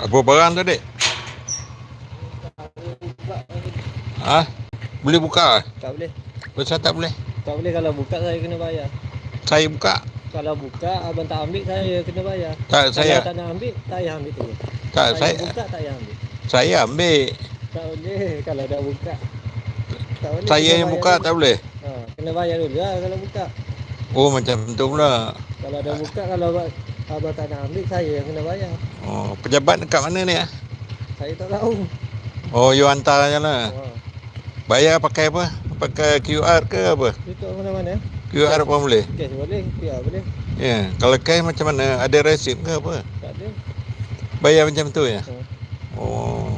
Apa barang tu, dek? Ha? Boleh buka? Tak boleh. Pasal tak boleh? Tak boleh kalau buka saya kena bayar. Saya buka. Kalau buka abang tak ambil saya kena bayar. Tak, saya. Kalau tak nak ambil, tak payah ambil tu. Tak, saya saya. buka tak payah ambil. Saya ambil. Tak boleh kalau dah buka. Tak boleh. Saya yang buka dulu. tak boleh? Ha, kena bayar dulu lah kalau buka. Oh, macam tu pula. Kalau dah buka kalau abang, abang tak nak ambil saya yang kena bayar. Oh, pejabat dekat mana ni? ah? Saya tak tahu. Oh, you hantar je lah. Ha. Bayar pakai apa? Pakai QR ke apa? Itu mana-mana. QR pun boleh? Cash boleh, ya boleh. Ya. Kalau cash macam mana? Ada resit ke apa? Tak ada. Bayar macam tu ya? Ha. Oh.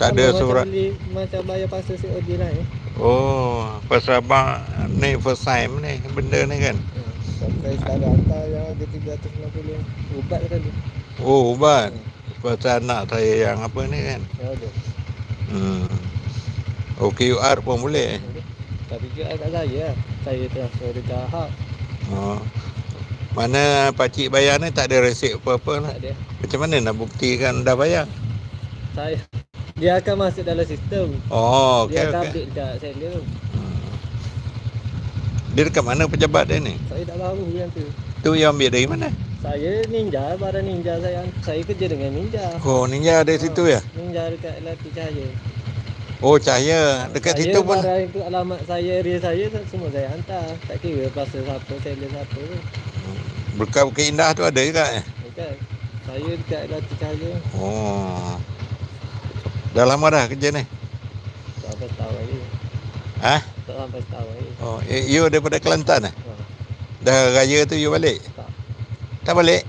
Tak Sama ada macam surat. Beli, macam bayar pasal COD lah ni. Oh, pasal abang ni first time ni benda ni kan. Sampai sekarang hantar yang ada 360 ubat tadi. Oh, ubat. Pasal anak saya yang apa ni kan. Ya ada. Hmm. Oh, QR pun boleh. Tapi QR kat saya. Saya transfer dekat hub. Oh. Mana pakcik bayar ni tak ada resit apa-apa lah. Tak ada. Macam mana nak buktikan dah bayar? Saya dia akan masuk dalam sistem. Oh, okey dia akan okey. update dekat seller. Dia dekat mana pejabat dia ni? Saya tak tahu yang tu. Tu yang ambil dari mana? Saya ninja, barang ninja saya. Saya kerja dengan ninja. Oh, ninja ada situ ya? Ninja dekat LRT Cahaya. Oh, cahaya. Dekat saya situ pun. itu alamat saya, area saya semua saya hantar. Tak kira pasal siapa, seller siapa tu. Berkat Bukit Indah tu ada juga eh? Bukan. Saya dekat LRT Cahaya. Oh. Dah lama dah kerja ni? Tak setahun lagi. Ha? Tak sampai setahun. Oh, you daripada Kelantan eh? Ha. Dah raya tu you balik? Tak. Tak balik?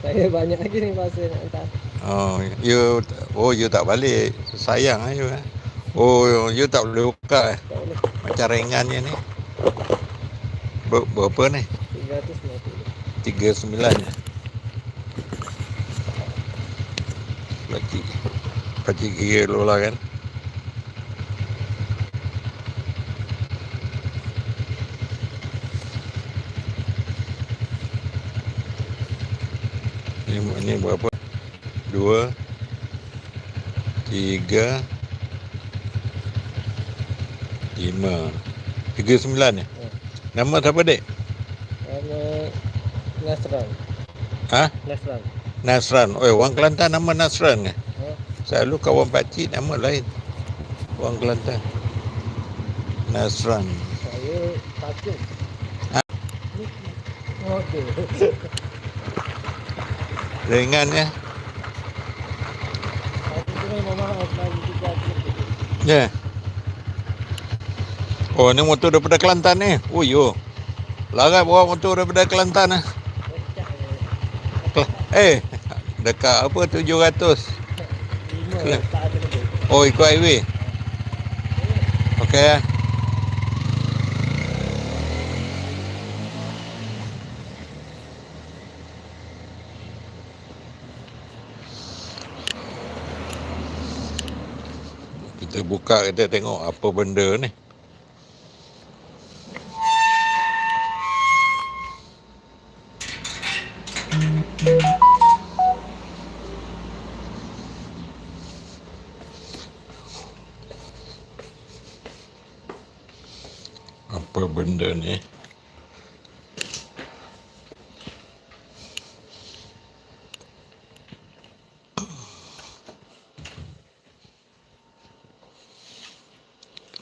Saya banyak lagi ni masa nak hantar. Oh, you oh you tak balik. Sayang ah you. eh. Oh, you tak boleh buka eh. Tak boleh. Macam ringannya ni. Ber, berapa ni? 390. 39 ya. Lagi. Pakcik kira lah kan. Ini, ini berapa? Dua. Tiga. Lima. Tiga sembilan ya? Ya. Nama siapa dek? Nama Nasran. Ha? Nasran. Nasran. Oh, orang Kelantan nama Nasran ke? Ha? Selalu kawan pakcik nama lain. Orang Kelantan. Nasran. Saya takut. Ha? Okey. Ringan ya. Ya. Oh, ni motor daripada Kelantan ni. Oh, yo. Larat bawa motor daripada Kelantan ah. Eh, dekat apa 700. Lima Kelang. tak ada lebih. Oh, ikut highway. Okey. ah. Kita buka kita tengok apa benda ni. Apa benda ni?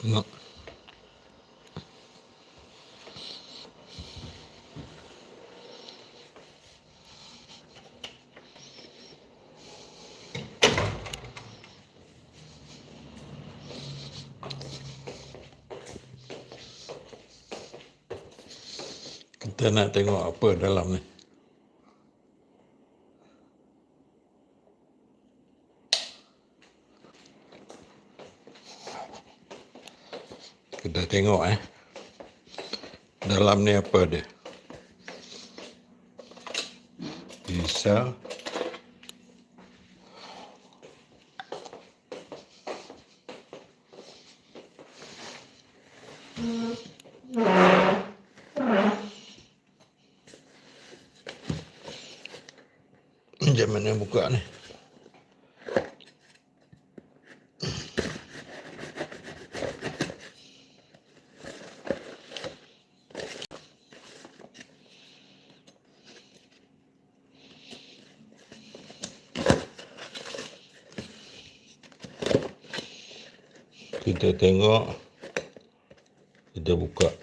Tengok. Kita nak tengok apa dalam ni. Kita tengok eh. Dalam ni apa dia? Pisau. Macam mana buka ni? Kita tengok kita buka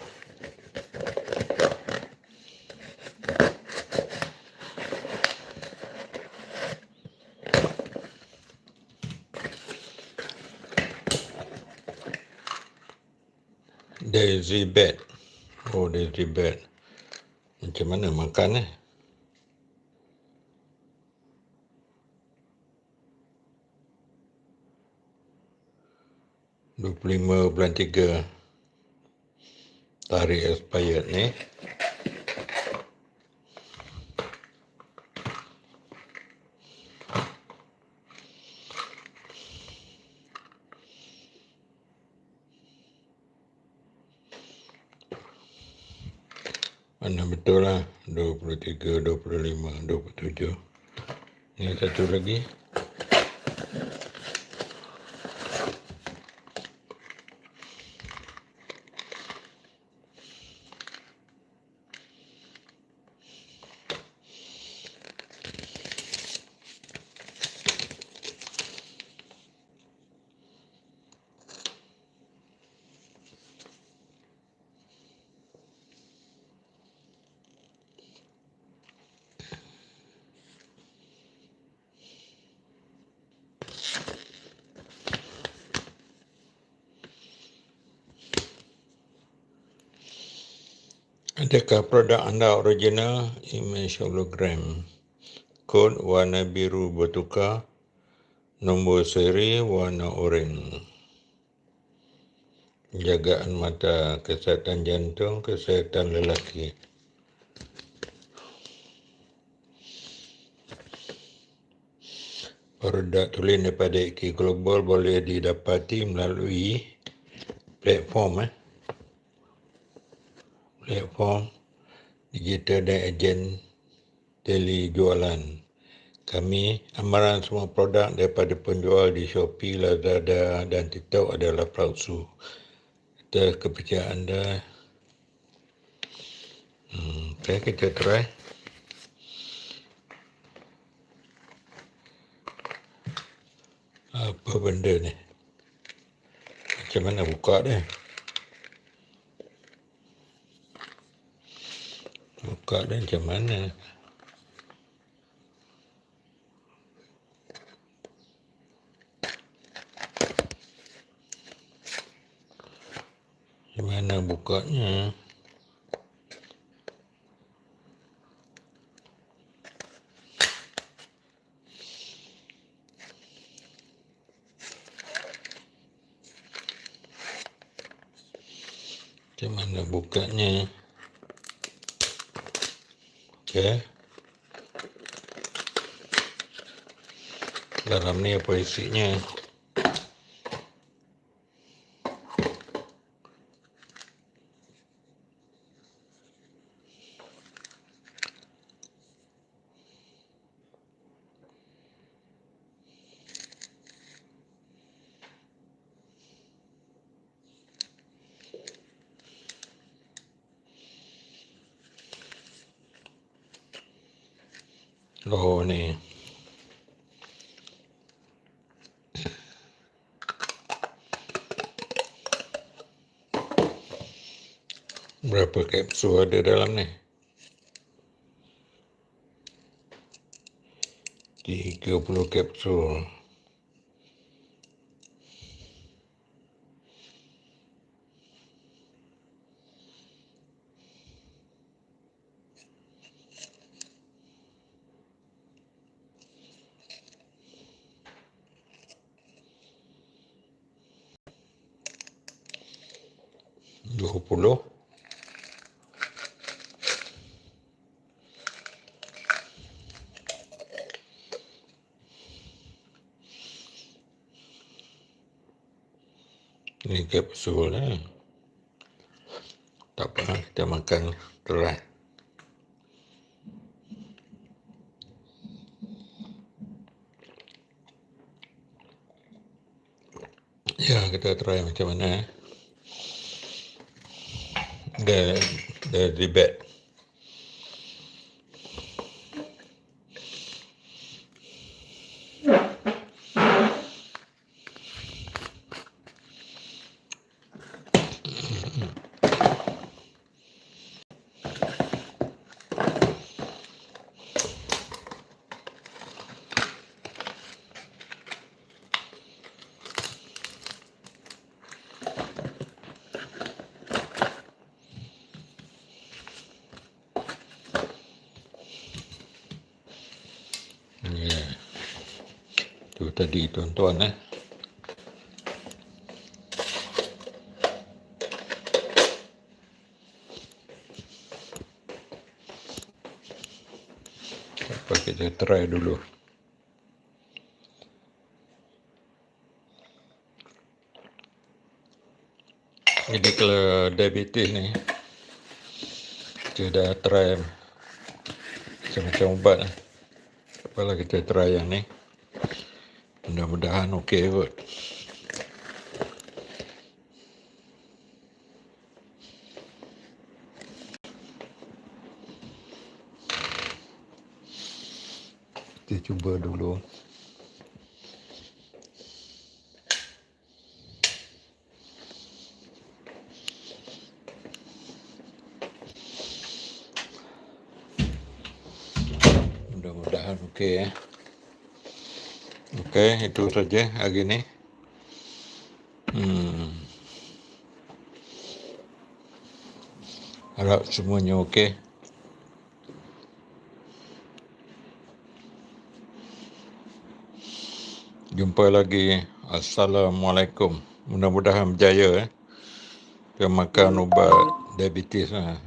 Daisy bed. Oh, daisy bed. Macam mana makan eh? Dua puluh lima bulan tiga. Tarikh expired ni. Ini satu lagi Adakah produk anda original? Image hologram. Kod warna biru bertukar. Nombor seri warna oranye. Jagaan mata, kesihatan jantung, kesihatan lelaki. Produk tulis daripada IK Global boleh didapati melalui platform eh platform digital dan ejen tele jualan. Kami amaran semua produk daripada penjual di Shopee, Lazada dan TikTok adalah palsu. Atas kepercayaan anda. Hmm, okay, kita try. Apa benda ni? Macam mana buka dia? Buka dia macam mana? Macam mana bukanya? Macam mana bukanya? Okey. Dalam ni apa isinya? Oh ni. Berapa kapsul ada dalam ni? 30 kapsul. Σταυροπούλο. Ini kapsul eh. Tak apa, lah, kita makan terat. Ya, kita try macam mana eh. Dia, dia ribet. Ya. Tu tadi tuan-tuan eh. Apa kita try dulu. Jadi kalau diabetes ni kita dah try macam-macam ubat lah. Apalah kita try yang ni. Mudah-mudahan okey kot. Kita cuba dulu. Mudah-mudahan okey eh. Okey, itu saja hari ni. Hmm. Harap semuanya okey. Jumpa lagi. Assalamualaikum. Mudah-mudahan berjaya eh. Kita makan ubat diabetes lah.